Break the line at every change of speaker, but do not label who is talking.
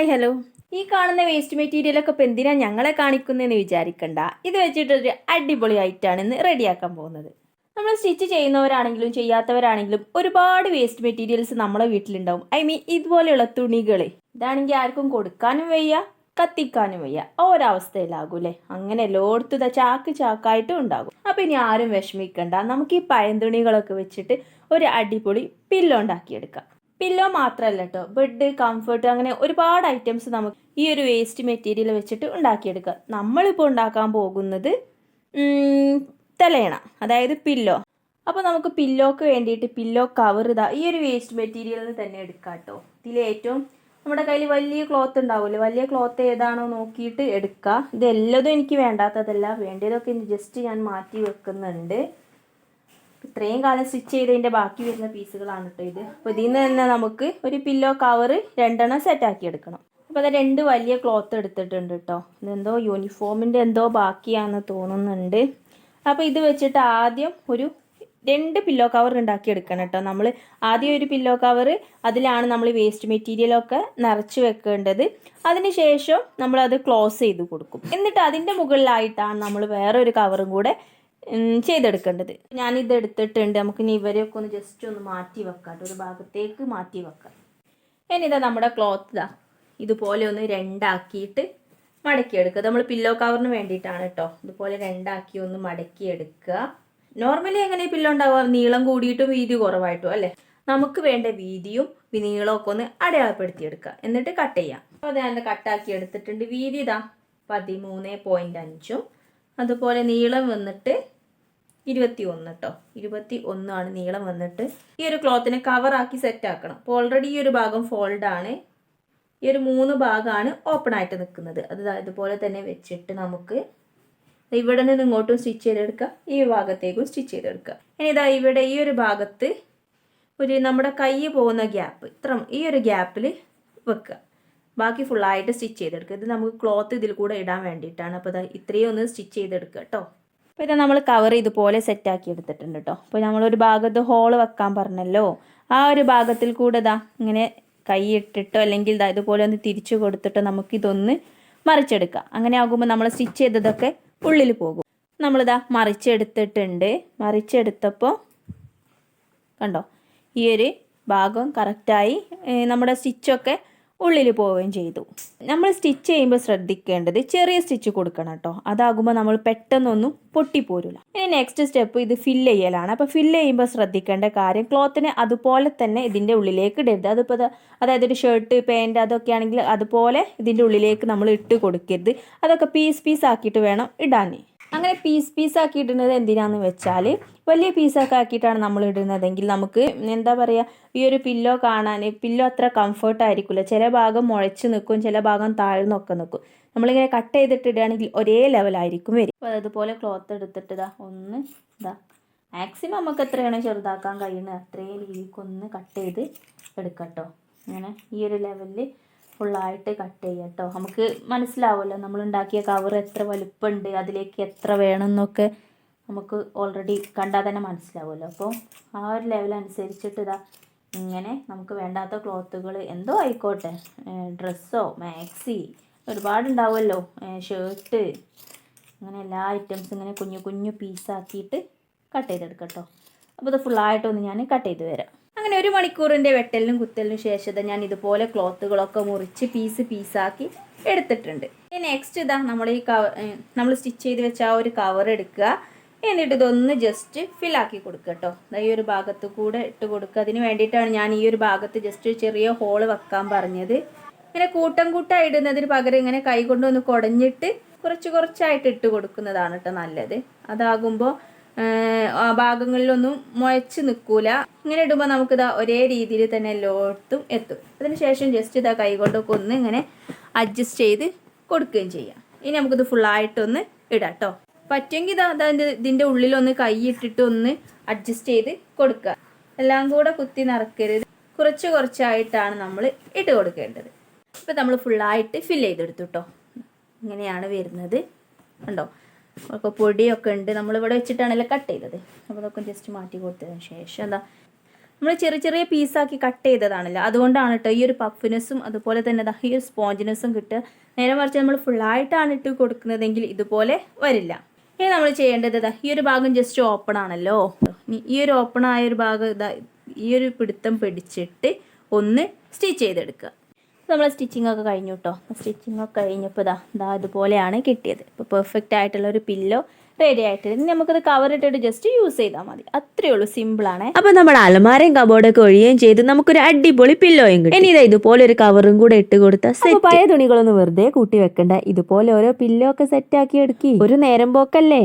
Hi hello ഈ കാണുന്ന waste മെറ്റീരിയലൊക്കെ ഇപ്പം എന്തിനാ ഞങ്ങളെ കാണിക്കുന്നതെന്ന് വിചാരിക്കണ്ട. ഇത് വെച്ചിട്ടൊരു അടിപൊളി ആയിട്ടാണ് ഇന്ന് റെഡിയാക്കാൻ പോകുന്നത്. നമ്മൾ സ്റ്റിച്ച് ചെയ്യുന്നവരാണെങ്കിലും ചെയ്യാത്തവരാണെങ്കിലും ഒരുപാട് വേസ്റ്റ് മെറ്റീരിയൽസ് നമ്മളെ വീട്ടിലുണ്ടാവും. ഐ മീൻ ഇതുപോലെയുള്ള തുണികൾ ഇതാണെങ്കിൽ ആർക്കും കൊടുക്കാനും വയ്യ കത്തിക്കാനും വയ്യ. ഒരവസ്ഥയിലാകൂലേ അങ്ങനെ എല്ലായിടത്തും ഇതാ ചാക്ക് ചാക്കായിട്ടും ഉണ്ടാകും. അപ്പം ഇനി ആരും വിഷമിക്കണ്ട. നമുക്ക് ഈ പഴം തുണികളൊക്കെ വെച്ചിട്ട് ഒരു അടിപൊളി പില്ലോ ഉണ്ടാക്കിയെടുക്കാം. പില്ലോ മാത്രമല്ല കേട്ടോ ബെഡ് കംഫർട്ട് അങ്ങനെ ഒരുപാട് ഐറ്റംസ് നമുക്ക് ഈ ഒരു വേസ്റ്റ് മെറ്റീരിയൽ വെച്ചിട്ട് ഉണ്ടാക്കിയെടുക്കുക നമ്മളിപ്പോൾ ഉണ്ടാക്കാൻ പോകുന്നത് തലയണ അതായത് പില്ലോ അപ്പോൾ നമുക്ക് പില്ലോക്ക് വേണ്ടിയിട്ട് പില്ലോ കവർ ഇതാ ഈ ഒരു വേസ്റ്റ് മെറ്റീരിയലിൽ തന്നെ എടുക്കാം കേട്ടോ ഇതിൽ ഏറ്റവും നമ്മുടെ കയ്യിൽ വലിയ ക്ലോത്ത് ഉണ്ടാവില്ലേ വലിയ ക്ലോത്ത് ഏതാണോ നോക്കിയിട്ട് എടുക്കുക ഇതെല്ലതും എനിക്ക് വേണ്ടാത്തതല്ല വേണ്ടതൊക്കെ ജസ്റ്റ് ഞാൻ മാറ്റി വെക്കുന്നുണ്ട്. ഇത്രയും കാലം സ്റ്റിച്ച് ചെയ്തതിന്റെ ബാക്കി വരുന്ന പീസുകളാണ് കേട്ടോ ഇത്. അപ്പോൾ ഇതിൽ നിന്ന് തന്നെ നമുക്ക് ഒരു പില്ലോ കവർ രണ്ടെണ്ണം സെറ്റ് ആക്കി എടുക്കണം. അപ്പോൾ അത് രണ്ട് വലിയ ക്ലോത്ത് എടുത്തിട്ടുണ്ട് കേട്ടോ ഇതെന്തോ യൂണിഫോമിന്റെ എന്തോ ബാക്കിയാണെന്ന് തോന്നുന്നുണ്ട്. അപ്പോൾ ഇത് വെച്ചിട്ട് ആദ്യം ഒരു രണ്ട് പില്ലോ കവർ ഉണ്ടാക്കി എടുക്കണം കേട്ടോ നമ്മൾ ആദ്യം ഒരു പില്ലോ കവർ അതിലാണ് നമ്മൾ വേസ്റ്റ് മെറ്റീരിയലൊക്കെ നിറച്ച് വെക്കേണ്ടത്. അതിനുശേഷം നമ്മളത് ക്ലോസ് ചെയ്ത് കൊടുക്കും. എന്നിട്ട് അതിന്റെ മുകളിലായിട്ടാണ് നമ്മൾ വേറൊരു കവറും കൂടെ ചെയ്തെടുക്കേണ്ടത്. ഞാനിത് എടുത്തിട്ടുണ്ട് നമുക്ക് ഇനി ഇവരെയൊക്കെ ഒന്ന് ജസ്റ്റ് ഒന്ന് മാറ്റി വെക്കാം ഒരു ഭാഗത്തേക്ക് മാറ്റി വെക്കാം. ഇനിതാ നമ്മുടെ ക്ലോത്ത് ഇതാ. ഇതുപോലെ ഒന്ന് രണ്ടാക്കിയിട്ട് മടക്കിയെടുക്കുക. നമ്മൾ പില്ലോ കവറിന് വേണ്ടിയിട്ടാണ് കേട്ടോ. ഇതുപോലെ രണ്ടാക്കി ഒന്ന് മടക്കിയെടുക്കുക. നോർമലി എങ്ങനെ പില്ലോ ഉണ്ടാവുക? നീളം കൂടിയിട്ടും വീതി കുറവായിട്ടും അല്ലേ? നമുക്ക് വേണ്ട വീതിയും നീളമൊക്കെ ഒന്ന് അടയാളപ്പെടുത്തിയെടുക്കുക. എന്നിട്ട് കട്ട് ചെയ്യാം. അപ്പോൾ അത് ഞാൻ കട്ടാക്കി എടുത്തിട്ടുണ്ട്. വീതി ഇതാ പതിമൂന്ന് പോയിന്റ് അഞ്ചും അതുപോലെ നീളം വന്നിട്ട് ഇരുപത്തി ഒന്ന് കേട്ടോ ഇരുപത്തി ഒന്നാണ് നീളം വന്നിട്ട്. ഈ ഒരു ക്ലോത്തിനെ കവറാക്കി സെറ്റ് ആക്കണം. അപ്പോൾ ഓൾറെഡി ഈ ഒരു ഭാഗം ഫോൾഡ് ആണ്. ഈ ഒരു മൂന്ന് ഭാഗമാണ് ഓപ്പൺ ആയിട്ട് നിൽക്കുന്നത്. അത് ഇതുപോലെ തന്നെ വെച്ചിട്ട് നമുക്ക് ഇവിടെ നിന്ന് ഇങ്ങോട്ടും സ്റ്റിച്ച് ചെയ്തെടുക്കുക ഈ ഭാഗത്തേക്കും സ്റ്റിച്ച് ചെയ്തെടുക്കുക ഇനി ഇതാ ഇവിടെ ഈ ഒരു ഭാഗത്ത് ഒരു നമ്മുടെ കൈ പോകുന്ന ഗ്യാപ്പ് ഇത്ര ഈ ഒരു ഗ്യാപ്പിൽ വെക്കുക. ബാക്കി ഫുള്ളായിട്ട് സ്റ്റിച്ച് ചെയ്തെടുക്കുക. ഇത് നമുക്ക് ക്ലോത്ത് ഇതിൽ കൂടെ ഇടാൻ വേണ്ടിയിട്ടാണ്. അപ്പോൾ ഇതാ ഇത്രയും ഒന്ന് സ്റ്റിച്ച് ചെയ്തെടുക്കുക കേട്ടോ അപ്പോൾ ഇത് നമ്മൾ കവർ ഇതുപോലെ സെറ്റാക്കി എടുത്തിട്ടുണ്ട് കേട്ടോ അപ്പോൾ നമ്മളൊരു ഭാഗത്ത് ഹോൾ വെക്കാൻ പറഞ്ഞല്ലോ. ആ ഒരു ഭാഗത്തിൽ കൂടെ ഇതാ ഇങ്ങനെ കൈ ഇട്ടിട്ടോ അല്ലെങ്കിൽ ഇതാ ഇതുപോലെ ഒന്ന് തിരിച്ചു കൊടുത്തിട്ടോ നമുക്കിതൊന്ന് മറിച്ചെടുക്കാം. അങ്ങനെ ആകുമ്പോൾ നമ്മൾ സ്റ്റിച്ച് ചെയ്തതൊക്കെ ഉള്ളിൽ പോകും. നമ്മളിതാ മറിച്ചെടുത്തിട്ടുണ്ട്. മറിച്ചെടുത്തപ്പോൾ കണ്ടോ? ഈ ഒരു ഭാഗം കറക്റ്റായി നമ്മുടെ സ്റ്റിച്ചൊക്കെ ഉള്ളിൽ പോവുകയും ചെയ്തു. നമ്മൾ സ്റ്റിച്ച് ചെയ്യുമ്പോൾ ശ്രദ്ധിക്കേണ്ടത് ചെറിയ സ്റ്റിച്ച് കൊടുക്കണം കേട്ടോ അതാകുമ്പോൾ നമ്മൾ പെട്ടെന്നൊന്നും പൊട്ടിപ്പോരില്ല ഇനി നെക്സ്റ്റ് സ്റ്റെപ്പ് ഇത് ഫില്ല് ചെയ്യലാണ്. അപ്പോൾ ഫില്ല് ചെയ്യുമ്പോൾ ശ്രദ്ധിക്കേണ്ട കാര്യം ക്ലോത്തിനെ അതുപോലെ തന്നെ ഇതിന്റെ ഉള്ളിലേക്ക് ഇടരുത്. അതിപ്പോൾ അതായത് ഒരു ഷർട്ട് പാന്റ് അതൊക്കെ ആണെങ്കിൽ അതുപോലെ ഇതിന്റെ ഉള്ളിലേക്ക് നമ്മൾ ഇട്ട് കൊടുക്കരുത്. അതൊക്കെ പീസ് പീസ് ആക്കിയിട്ട് വേണം ഇടാൻ അങ്ങനെ പീസ് പീസ് ആക്കി ഇടുന്നത് എന്തിനാന്ന് വെച്ചാൽ വലിയ പീസൊക്കെ ആക്കിയിട്ടാണ് നമ്മൾ ഇടുന്നതെങ്കിൽ നമുക്ക് എന്താ പറയുക ഈ ഒരു പില്ലോ കാണാൻ പില്ലോ അത്ര കംഫർട്ട് ആയിരിക്കില്ല ചില ഭാഗം മുഴച്ച് നിൽക്കും ചില ഭാഗം താഴ്ന്നൊക്കെ നിൽക്കും നമ്മളിങ്ങനെ കട്ട് ചെയ്തിട്ട് ഇടുകയാണെങ്കിൽ ഒരേ ലെവലായിരിക്കും വരും അപ്പോൾ അതുപോലെ ക്ലോത്ത് എടുത്തിട്ട് ഇതാ ഒന്ന് ഇതാ മാക്സിമം നമുക്ക് എത്രയാണ് ചെറുതാക്കാൻ കഴിയുന്നത് അത്രയും രീതിക്കൊന്ന് കട്ട് ചെയ്ത് എടുക്കട്ടോ. അങ്ങനെ ഈ ഒരു ലെവലിൽ ഫുള്ളായിട്ട് കട്ട് ചെയ്യാം കേട്ടോ നമുക്ക് മനസ്സിലാവുമല്ലോ നമ്മൾ ഉണ്ടാക്കിയ കവർ എത്ര വലുപ്പമുണ്ട് അതിലേക്ക് എത്ര വേണമെന്നൊക്കെ നമുക്ക് ഓൾറെഡി കണ്ടാൽ തന്നെ മനസ്സിലാവുമല്ലോ. അപ്പോൾ ആ ഒരു ലെവൽ അനുസരിച്ചിട്ട് ഇതാ ഇങ്ങനെ നമുക്ക് വേണ്ടാത്ത ക്ലോത്തുകൾ എന്തോ ആയിക്കോട്ടെ ഡ്രസ്സോ മാക്സി ഒരുപാടുണ്ടാവുമല്ലോ ഷർട്ട് അങ്ങനെ എല്ലാ ഐറ്റംസും ഇങ്ങനെ കുഞ്ഞു കുഞ്ഞു പീസാക്കിയിട്ട് കട്ട് ചെയ്തെടുക്കാം കേട്ടോ അപ്പോൾ ഇത് ഫുള്ളായിട്ടൊന്ന് ഞാൻ കട്ട് ചെയ്ത് വരാം അങ്ങനെ ഒരു മണിക്കൂറിന്റെ വെട്ടലിനും കുത്തലിനും ശേഷം ഞാൻ ഇതുപോലെ ക്ലോത്തുകളൊക്കെ മുറിച്ച് പീസ് പീസാക്കി എടുത്തിട്ടുണ്ട്. ഇനി നെക്സ്റ്റ് ഇതാ നമ്മൾ ഈ കവർ നമ്മൾ സ്റ്റിച്ച് ചെയ്ത് വെച്ച ആ ഒരു കവർ എടുക്കുക. എന്നിട്ട് ഇതൊന്ന് ജസ്റ്റ് ഫില്ലാക്കി കൊടുക്കുക കേട്ടോ ഈ ഒരു ഭാഗത്ത് കൂടെ ഇട്ട് കൊടുക്കുക. അതിന് വേണ്ടിയിട്ടാണ് ഞാൻ ഈ ഒരു ഭാഗത്ത് ജസ്റ്റ് ചെറിയ ഹോൾ വെക്കാൻ പറഞ്ഞത്. ഇങ്ങനെ കൂട്ടം കൂട്ടായി ഇടുന്നതിന് പകരം ഇങ്ങനെ കൈ കൊണ്ടൊന്ന് കുടഞ്ഞിട്ട് കുറച്ച് കുറച്ചായിട്ട് ഇട്ട് കൊടുക്കുന്നതാണ് കേട്ടോ നല്ലത്. അതാകുമ്പോൾ ഭാഗങ്ങളിലൊന്നും മുഴച്ച് നിൽക്കൂല. ഇങ്ങനെ ഇടുമ്പോൾ നമുക്കിതാ ഒരേ രീതിയിൽ തന്നെ എല്ലായിടത്തും എത്തും. അതിനുശേഷം ജസ്റ്റ് ഇതാ കൈ കൊണ്ടൊക്കെ ഒന്ന് ഇങ്ങനെ അഡ്ജസ്റ്റ് ചെയ്ത് കൊടുക്കുകയും ചെയ്യാം. ഇനി നമുക്കിത് ഫുള്ളായിട്ടൊന്ന് ഇടാം കേട്ടോ പറ്റുമെങ്കിൽ ഇതാ അതിന്റെ ഇതിന്റെ ഉള്ളിലൊന്ന് കൈ ഇട്ടിട്ട് ഒന്ന് അഡ്ജസ്റ്റ് ചെയ്ത് കൊടുക്കുക. എല്ലാം കൂടെ കുത്തി നിറക്കരുത്. കുറച്ച് കുറച്ചായിട്ടാണ് നമ്മൾ ഇട്ട് കൊടുക്കേണ്ടത്. ഇപ്പം നമ്മൾ ഫുള്ളായിട്ട് ഫില്ല് ചെയ്തെടുത്തു കേട്ടോ ഇങ്ങനെയാണ് വരുന്നത്. കണ്ടോ? അപ്പോൾ പൊടിയൊക്കെ ഉണ്ട്. നമ്മളിവിടെ വെച്ചിട്ടാണല്ലോ കട്ട് ചെയ്തത്. അപ്പോൾ അതൊക്കെ ജസ്റ്റ് മാറ്റി കൊടുത്തതിന് ശേഷം എന്താ നമ്മൾ ചെറിയ ചെറിയ പീസാക്കി കട്ട് ചെയ്തതാണല്ലോ. അതുകൊണ്ടാണ് കേട്ടോ ഈ ഒരു പഫിനെസ്സും അതുപോലെ തന്നെ ഈ ഒരു സ്പോഞ്ചിനെസ്സും കിട്ടുക. നേരെ മറിച്ച് നമ്മൾ ഫുള്ളായിട്ടാണ് ഇട്ട് കൊടുക്കുന്നതെങ്കിൽ ഇതുപോലെ വരില്ല. ഇനി നമ്മൾ ചെയ്യേണ്ടത് ഇതാ ഈ ഒരു ഭാഗം ജസ്റ്റ് ഓപ്പൺ ആണല്ലോ. ഈ ഒരു ഓപ്പൺ ആയ ഒരു ഭാഗം ഇതാ ഈ ഒരു പിടുത്തം പിടിച്ചിട്ട് ഒന്ന് സ്റ്റിച്ച് ചെയ്തെടുക്കുക. നമ്മൾ സ്റ്റിച്ചിങ് ഒക്കെ കഴിഞ്ഞു കേട്ടോ സ്റ്റിച്ചിങ് ഒക്കെ കഴിഞ്ഞപ്പോൾ ഇതാ ഇതാ ഇതുപോലെയാണ് കിട്ടിയത്. ഇപ്പോൾ പെർഫെക്റ്റ് ആയിട്ടുള്ള ഒരു പില്ലോ റെഡി ആയിട്ട് ഇനി നമുക്കത് കവർ ഇട്ടിട്ട് ജസ്റ്റ് യൂസ് ചെയ്താൽ മതി. അത്രയേ ഉള്ളൂ സിമ്പിൾ ആണ്.
അപ്പൊ നമ്മുടെ അലമാരയും കബോർഡൊക്കെ ഒഴിയുകയും ചെയ്ത്. നമുക്കൊരു അടിപൊളി പില്ലോയും കിട്ടും. ഇനി ഇതാ ഇതുപോലെ ഒരു കവറും കൂടെ ഇട്ട് കൊടുത്ത പഴയ തുണികളൊന്നും വെറുതെ കൂട്ടി വെക്കണ്ട. ഇതുപോലെ ഓരോ പില്ലോ ഒക്കെ സെറ്റ് ആക്കി എടുക്കി. ഒരു നേരം പോക്കല്ലേ?